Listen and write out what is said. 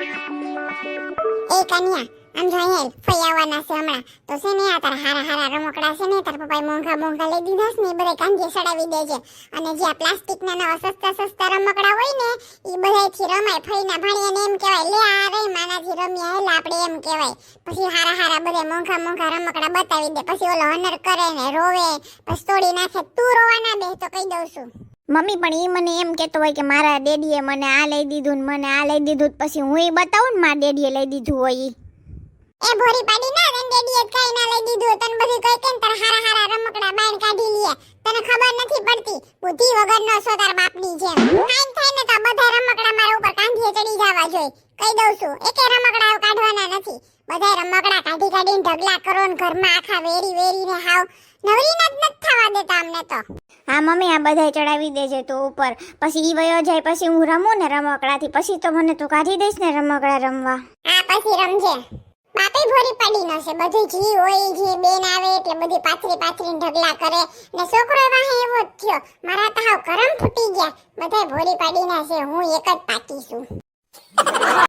એ કન્યા, આમ જો ફઈ આવવાના છે હમણાં. તો છે ને, આ તારા હારા હારા રમકડા છે ને, તારા પપ્પાએ મોંઘા મોંઘા લઈ દીધા છે ને, એ બધા કાંજે સડાવી દેજે અને જે આ પ્લાસ્ટિક ના નવા સસ્તા સસ્તા રમકડા હોય ને એ બધાથી રમાય. ફઈના ભાણિયાને એમ કહેવાય, લે આ રે માનાથી રમ્યા હેલા આપણે એમ કહેવાય. પછી હારા હારા બધા મોંઘા મોંઘા રમકડા બતાવી દે. પછી ઓલો હનર કરે ને, રોવે. પછી તોડી નાખે. તું રોવાના બે તો કહી દઉં છું. મમ્મી, પણ એ મને એમ કહેતો હોય કે મારા ડેડીએ મને આ લઈ દીધું ને મને આ લઈ દીધું પછી હું એ બતાવું ને મારા ડેડીએ લઈ દીધું હોય. એ ભોરી પાડી ના તને ડેડીએ કઈ કાઈ ના લઈ દીધું તને બધું કઈ કેમ તારા હારા હારા રમકડા બાર કાઢી લીએ તને ખબર નથી પડતી? બુદ્ધિ વગરનો છો તાર બાપની જેમ. ફાઈન થાય ને તો બધા રમકડા મારા ઉપર કાંધીએ ચડી જવા જોઈએ કહી દઉં છું. એકે રમકડા કાઢવાના નથી. બધા રમકડા કાઢી કાઢીને ઢગલા કરો ને ઘરમાં આખા વેરી વેરીને હાવ નવરીના જ નથી થવા દેતા અમને તો. હા મમ્મી આ બધાય ચડાવી દેજે તો ઉપર. પછી ઈ વયો જાય પછી હું રમું ને રમકડાથી. પછી તો મને તું કાઢી દઈશ ને રમકડા રમવા. હા પછી રમજે. બાપે ભોરી પડી ન છે. બધું જી હોય જી બેન આવે એટલે બધી પાથરી પાથરી ઢગલા કરે. ને છોકરો વાહે એવો જ થયો. મારા તો હાવ કરમ ફૂટી ગયા. બધાય ભોરી પડી ના છે હું એક જ પાકી છું.